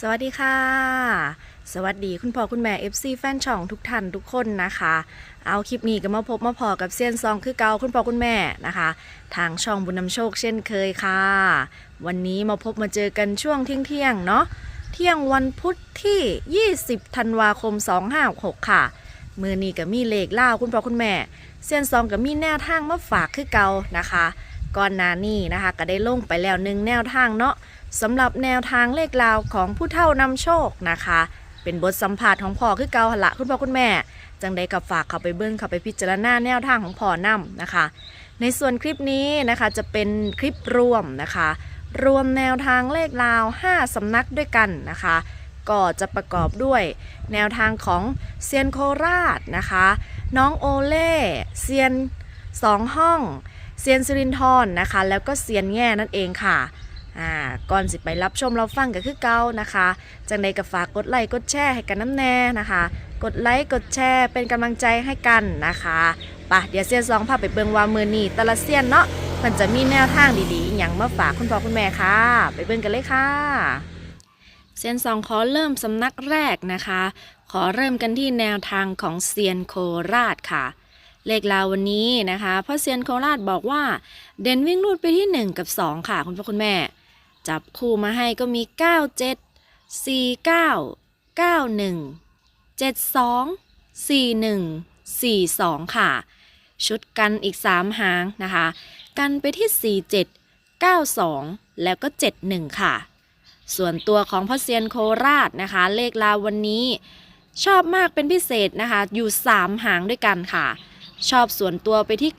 สวัสดีค่ะ สวัสดีคุณพ่อคุณแม่ FC แฟนช่องทุกท่านทุกคนนะคะ เอาคลิปนี้ก็มาพบมาพอกับเซียนซองคือเกาคุณพ่อคุณแม่นะคะ ทางช่องบุญนำโชคเช่นเคยค่ะ วันนี้มาพบมาเจอกันช่วงเที่ยงเที่ยงเนาะเที่ยงวันพุธที่ 20ธันวาคม 2566ค่ะมือนี้ก็มีเลขเล่าคุณพ่อคุณแม่ เซียนซองก็มีแนวทางมาฝากคือเกานะคะ ก่อนหน้านี้นะคะ ก็ได้ลงไปแล้วหนึ่งแนวทางเนาะ สำหรับแนวทางเลขราวของผู้เฒ่านำโชคนะคะ เป็นบทสัมภาษณ์ของพ่อคือเกาหนละคุณพ่อคุณแม่ จังได้กับฝากเขาไปเบิ้งเขาไปพิจารณาแนวทางของพ่อนำนะคะ ในส่วนคลิปนี้นะคะจะเป็นคลิปรวมนะคะ รวมแนวทางเลขราว 5สำนักด้วยกันนะคะก็จะประกอบด้วยแนวทางของเซียนโคราชนะคะ น้องโอเล่เซียนสองห้องเซียนสิรินทรนะคะ แล้วก็เซียนแง่นั่นเองค่ะ อ่าก่อนสิไปรับชมเราฟังก็คือเก่านะคะจังใดก็ฝากกดไลค์กดแชร์ให้กันน้ำแน่นะคะ กดไลค์กดแชร์เป็นกำลังใจให้กันนะคะปะเดี๋ยวเซียนซองพาไปเบิงวามือนีแตะละเซียนเนาะมันจะมีแนวทางดีๆอย่างมาฝากคุณพ่อคุณแม่ค่ะ ไปเบิงกันเลยค่ะเซียนซองขอเริ่มสำนักแรกนะคะ ขอเริ่มกันที่แนวทางของเซียนโคราชค่ะเลขลาววันนี้นะคะเพราะเซียนโคราชบอกว่า เด่นวิ่งรูดไปที่ 1 กับ 2 ค่ะ คุณพ่อคุณแม่ จับคู่มาให้ก็มี 97 49 91 72 41 42 ค่ะ ชุดกันอีก 3 หางนะคะ กันไปที่ 47 92 แล้วก็ 71 ค่ะ ส่วนตัวของพ่อเซียนโคราชนะคะ เลขลาววันนี้ชอบมากเป็นพิเศษนะคะ อยู่ 3 หางด้วยกันค่ะ ชอบส่วนตัวไปที่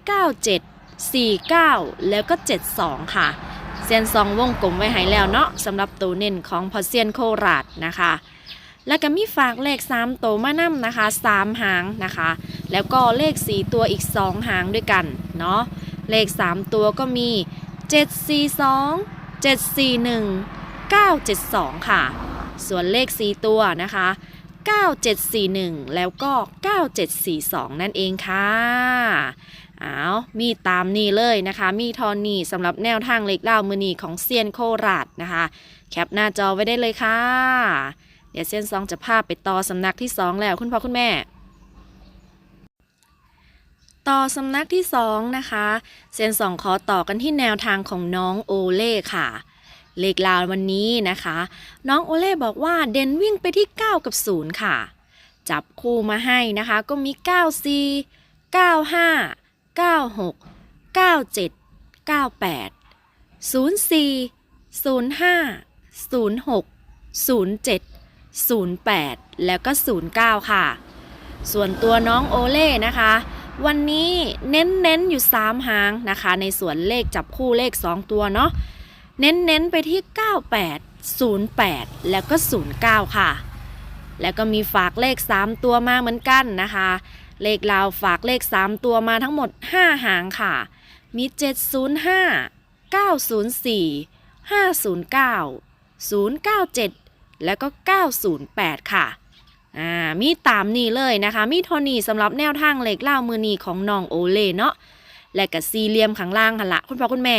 97 49 แล้วก็ 72 ค่ะ เซียนซองวงกลมไว้ให้แล้วเนาะสำหรับตัวเน้นของพอเซียนโคราชนะคะ แล้วก็มีฝากเลข 3 ตัวมานํนะคะ 3 หางนะคะ แล้วก็เลข 4 ตัวอีก 2 หางด้วยกันเนาะเลข 3 ตัวก็มี 742 741 972 ค่ะ ส่วนเลข 4 ตัวนะคะ 9741 แล้วก็ 9742 นั่นเองค่ะอ้าวมีตามนี้เลยนะคะ มีทอนนี่สำหรับแนวทางเล็กเล่ามือนีของเซียนโคราชนะคะ แคปหน้าจอไว้ได้เลยค่ะ เดี๋ยวเซียนซองจะพาไปต่อสำนักที่2แล้วคุณพ่อคุณแม่ ต่อสำนักที่2นะคะ เซียนสองขอต่อกันที่แนวทางของน้องโอเล่ค่ะ เลขลาววันนี้นะคะ น้องโอเล่บอกว่าเด่นวิ่งไปที่ 9 กับ 0 ค่ะ จับคู่มาให้นะคะก็มี 9 4 9 5 9 6 9 7 9 8 0 4 0 5 0 6 0 7 0 8 แล้วก็ 09 ค่ะ ส่วนตัวน้องโอเล่นะคะ วันนี้เน้นๆอยู่ 3 หางนะคะ ในส่วนเลขจับคู่เลข 2 ตัวเนาะ เน้นๆไปที่ 98 08 แล้วก็ 09 ค่ะ แล้วก็มีฝากเลข 3 ตัวมาเหมือนกันนะคะ เลขลาวฝากเลข 3 ตัวมาทั้งหมด 5 หางค่ะ มี 705 904 509 097 แล้วก็ 908 ค่ะอ่ามีตามนี้เลยนะคะ มีโทนี่สำหรับแนวทางเลขเล่ามือนีของน้องโอเล่เนาะและกับสี่เหลี่ยมข้างล่างหันละคุณพ่อคุณแม่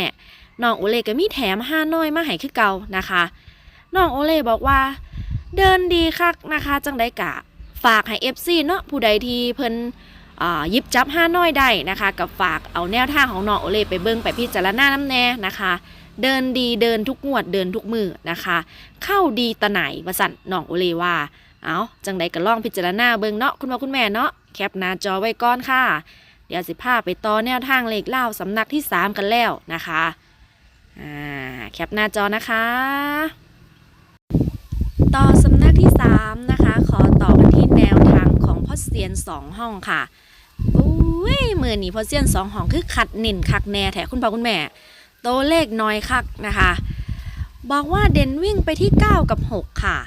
น้องโอเล่ก็มีแถมห้าน้อยมาให้คือเก่านะคะน้องโอเล่บอกว่า เดินดีคักนะคะจังได้กะ ฝากให้ FC เนาะผู้ใดที่เพิ่นยิบจับห้าน้อยได้นะคะกับฝากเอาแนวทางของน้องโอเล่ไปเบิ่งไปพิจารณาน้ำแน่นะคะ เดินดีเดินทุกงวดเดินทุกมือนะคะ เข้าดีตะไหนวสันน้องโอเล่ว่าเอาจังใดก็ลองพิจารณาเบิ่งเนาะคุณพ่อคุณแม่เนาะแคปหน้าจอไว้ก่อนค่ะ เดี๋ยวสิพาไปต่อแนวทางเลขเล่าสำนักที่ 3 กันแล้วนะคะ อ่าแคปหน้าจอนะคะ ต่อสำนักที่ 3 นะคะ ขอต่อกันที่แนวทางของพ่อเซียน 2 ห้องค่ะอุ้ยมือนี้พ่อเซียน 2 ห้องคือขัดเน่นคักแน่แถคุณพ่อคุณแม่ โตวเลขน้อยคักนะคะ บอกว่าเด่นวิ่งไปที่ 9 กับ 6 ค่ะ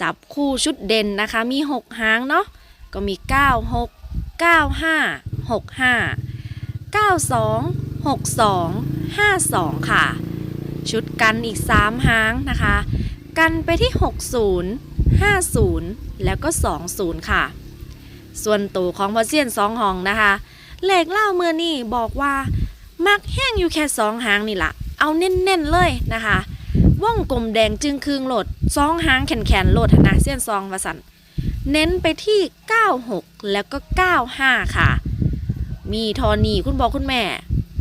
จับคู่ชุดเด่นนะคะ มี 6 หางเนาะก็มี 9 6 9 5 6 5 9 2 6 2 5 2 ค่ะ ชุดกันอีก 3 หางนะคะ กันไปที่ 60 50 แล้วก็ 20 ค่ะ ส่วนตัวของพอเซียน2ห้องนะคะเหลขเล่าเมื่อนี่บอกว่า มักแห้งอยู่แค่ 2 หางนี่ละเอาเน้นๆเลยนะคะว่องกลมแดงจึงคืงโหลดซองหางแขนแขนๆโหลดนนะเส้นซองวาสันเน้นไปที่ 96 แล้วก็ 95 ค่ะ มีทอนีคุณบอกคุณแม่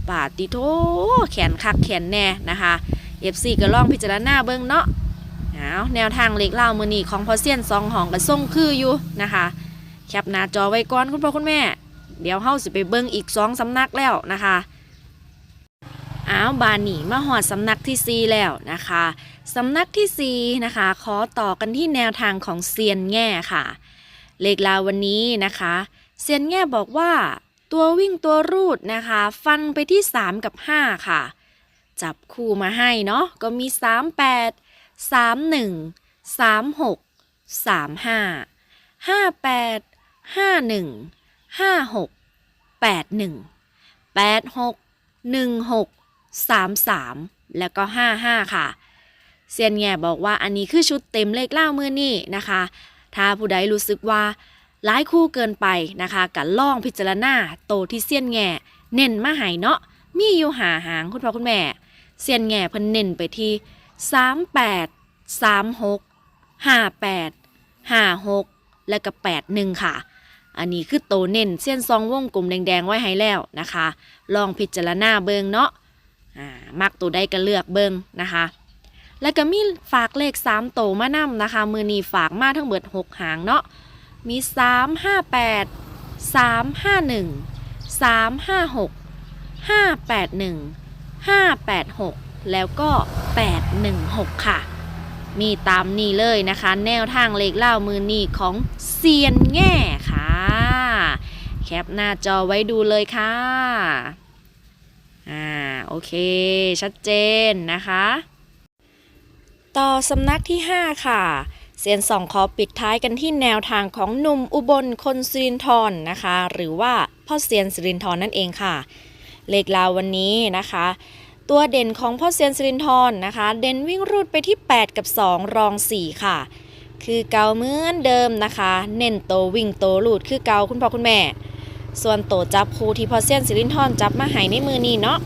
ปาติโทแขนคักแขนแน่นะคะ FC ก็ลองพิจารณาเบิ่งเนาะเอาแนวทางเล็กเล่ามือนี้ของพอเซียนซองหองกับส่งคืออยู่นะคะแคปหน้าจอไว้ก่อนคุณพ่อคุณแม่ เดี๋ยวเฮาสิไปเบิ่งอีกสองสำนักแล้วนะคะอ้าวบานนี่มาหอดสำนักที่ 4 แล้วนะคะสำนักที่4นะคะขอต่อกันที่แนวทางของเซียนแง่ค่ะ เลขลาวันนี้นะคะ เซียนแง่บอกว่า ตัววิ่งตัวรูดนะคะ ฟันไปที่ 3 กับ 5 ค่ะ จับคู่มาให้เนาะก็มี 38 31 36 35 58ห้าหนึ่งห้าหกแปดหนึ่งแปดหกหนึ่งหกสามสามแล้วก็ห้าห้าค่ะ เซียนแง่บอกว่าอันนี้คือชุดเต็มเลขเล่ามือนี่นะคะ ถ้าผู้ใดรู้สึกว่า หลายคู่เกินไปนะคะกับล่องพิจารณาโตที่เซียนแง่เน้นมาหายเนาะมีอยู่หาหางคุณพ่อคุณแม่เซียนแง่เพิ่นเน้นไปที่สามแปดสามหกห้าแปดห้าหกและก็แปดหนึ่งค่ะ อันนี้คือโตเน้นเส้นซองวงกลมแดงๆไว้ให้แล้วนะคะ ลองพิจารณาเบิงเนาะอ่ามักตัวใดก็เลือกเบิงนะคะ แล้วก็มีฝากเลข3โตมานำนะคะ มือนีฝากมาทั้งเบิด 6 หางเนาะ มี 3 5 8 3 5 1 3 5 6 5 8 1 5 8 6 แล้วก็ 8 1 6 ค่ะ มีตามนี้เลยนะคะ แนวทางเลขเล่ามือนีของเซียนแง่ค่ะ แคปหน้าจอไว้ดูเลยค่ะ อ่า โอเค ชัดเจนนะคะ ต่อสำนักที่ 5 ค่ะ เซียนสองขอปิดท้ายกันที่แนวทางของหนุ่มอุบลคนสิรินทรนนะคะ หรือว่าพ่อเซียนสิรินทรนั่นเองค่ะ เลขลาววันนี้นะคะ ตัวเด่นของพ่อเซียนสิรินทรนนะคะ เด่นวิ่งรูดไปที่ 8 กับ 2 รอง 4 ค่ะ คือเกาเหมือนเดิมนะคะ เน้นโตวิ่งโตลูดคือเกาคุณพ่อคุณแม่ ส่วนโตจับคู่ที่พ่อเซียนสิรินทรจับมาให้ในมือนี้เนาะ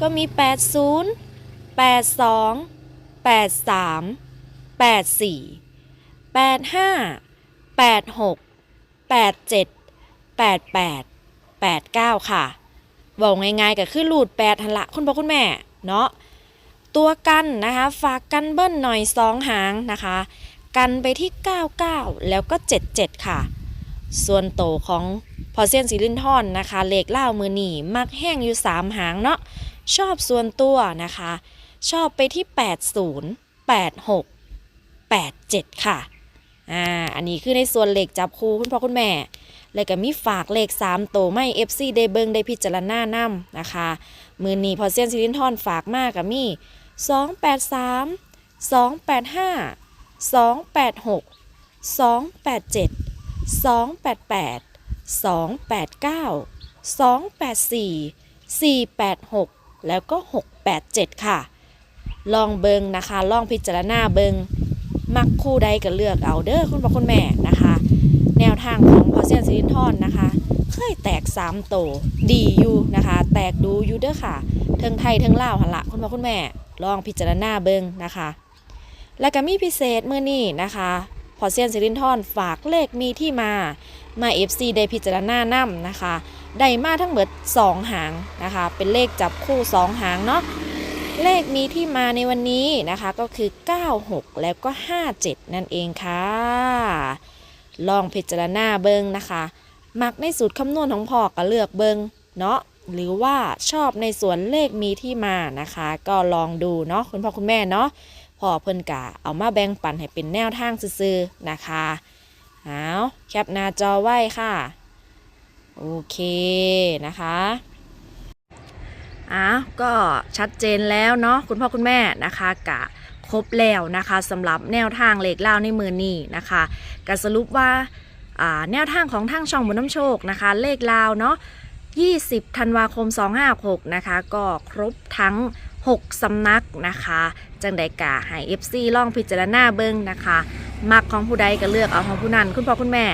ก็มี 80 82 83 84 85 86 87 88 89ค่ะบอกง่ายๆก็คือรูด8หันละคุณพ่อคุณแม่เนาะตัวกันนะคะ ฝากกันเบิ้ลหน่อย2หางนะคะ กันไปที่ 99 แล้วก็ 77 ค่ะ ส่วนโตของพอเซียนซิลินทอนนะคะ เลขเล่ามือหนีมักแห้งอยู่ 3 หางเนาะชอบส่วนตัวนะคะ ชอบไปที่ 80 86 87 ค่ะ อ่าอันนี้คือในส่วนเหลขจับคู่คุณพ่อคุณแม่ แล้วก็มีฝากเลข3โตวไม่ FC ได้เบิงได้พิจารณานํนะคะ มือนี้พอเซียนซิลินทอนฝากมากกับมี 283 285 286 287 288 289 284 486 แล้วก็ 687 ค่ะ ลองเบิงนะคะ ลองพิจารณาเบิง มักคู่ใดก็เลือกเอาเด้อคุณพ่อคุณแม่นะคะ แนวทางของพอเซียนซิลินทอนนะคะ เคยแตก3โตดีอยู่นะคะ แตกดูอยู่เด้อค่ะเทิงไทยเทิงลาวหันละคุณพ่อคุณแม่ลองพิจารณาเบิงนะคะ แล้วก็มีพิเศษเมื่อนี้นะคะพอเซียนซิลินทอนฝากเลขมีที่มามา FC ได้พิจารณานํนะคะได้มาทั้งหมด2หางนะคะ เป็นเลขจับคู่ 2 หางเนาะ เลขมีที่มาในวันนี้นะคะก็คือ 96 แล้วก็ 57 นั่นเองค่ะ ลองพิจารณาเบิงนะคะมักในสูตรคำนวณของพ่อก็เลือกเบิงเนาะหรือว่าชอบในส่วนเลขมีที่มานะคะ ก็ลองดูเนาะคุณพ่อคุณแม่เนาะพ่อเพิ่นกะเอามาแบ่งปันให้เป็นแนวทางซื่อๆนะคะเอาแคปหน้าจอไว้ค่ะ โอเคนะคะ อะก็ชัดเจนแล้วเนาะคุณพ่อคุณแม่นะคะกะครบแล้วนะคะสำหรับแนวทางเลขเล่าในมือนี้นะคะก็สรุปว่าแนวทางของทางช่องบนน้ำโชคนะคะ เลขลาวเนาะ20 ธันวาคม 256 นะคะ ก็ครบทั้ง 6 สำนักนะคะ จังใดกะให้ FC ล่องพิจารณาเบิ้งนะคะ มักของผู้ใดก็เลือกเอาของผู้นั้น คุณพ่อคุณแม่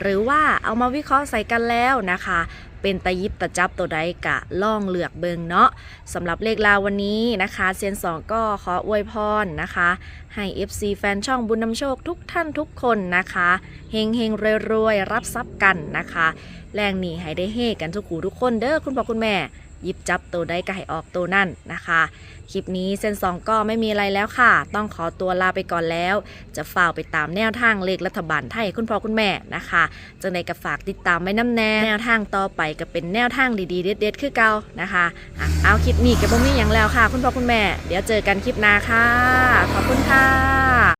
หรือว่าเอามาวิเคราะห์ใส่กันแล้วนะคะ เป็นตะยิบตะจับตัวใดกะล่องเหลือกเบิงเนาะสำหรับเลขลาววันนี้นะคะเซียนสองก็ขออวยพรนะคะ ให้ FC แฟนช่องบุญนำโชคทุกท่านทุกคนนะคะเฮงเฮงรวยรวยๆรับทรัพย์กันนะคะ แรงหนีให้ได้เฮกันทุกหูทุกคนเด้อคุณพ่อคุณแม่ ยิบจับตัวได้ก็ให้ออกตัวนั่นนะคะ คลิปนี้เซนสองก็ไม่มีอะไรแล้วค่ะ ต้องขอตัวลาไปก่อนแล้ว จะฝ่าไปตามแนวทางเลขรัฐบาลไทยคุณพ่อคุณแม่นะคะจังในกับฝากติดตามไว้น้ำแน่แนวทางต่อไปก็เป็นแนวทางดีๆเด็ดๆคือเก่านะคะอะเอาคลิปนี้กับบ่มีอย่างแล้วค่ะ คุณพ่อคุณแม่ เดี๋ยวเจอกันคลิปหน้าค่ะ ขอบคุณค่ะ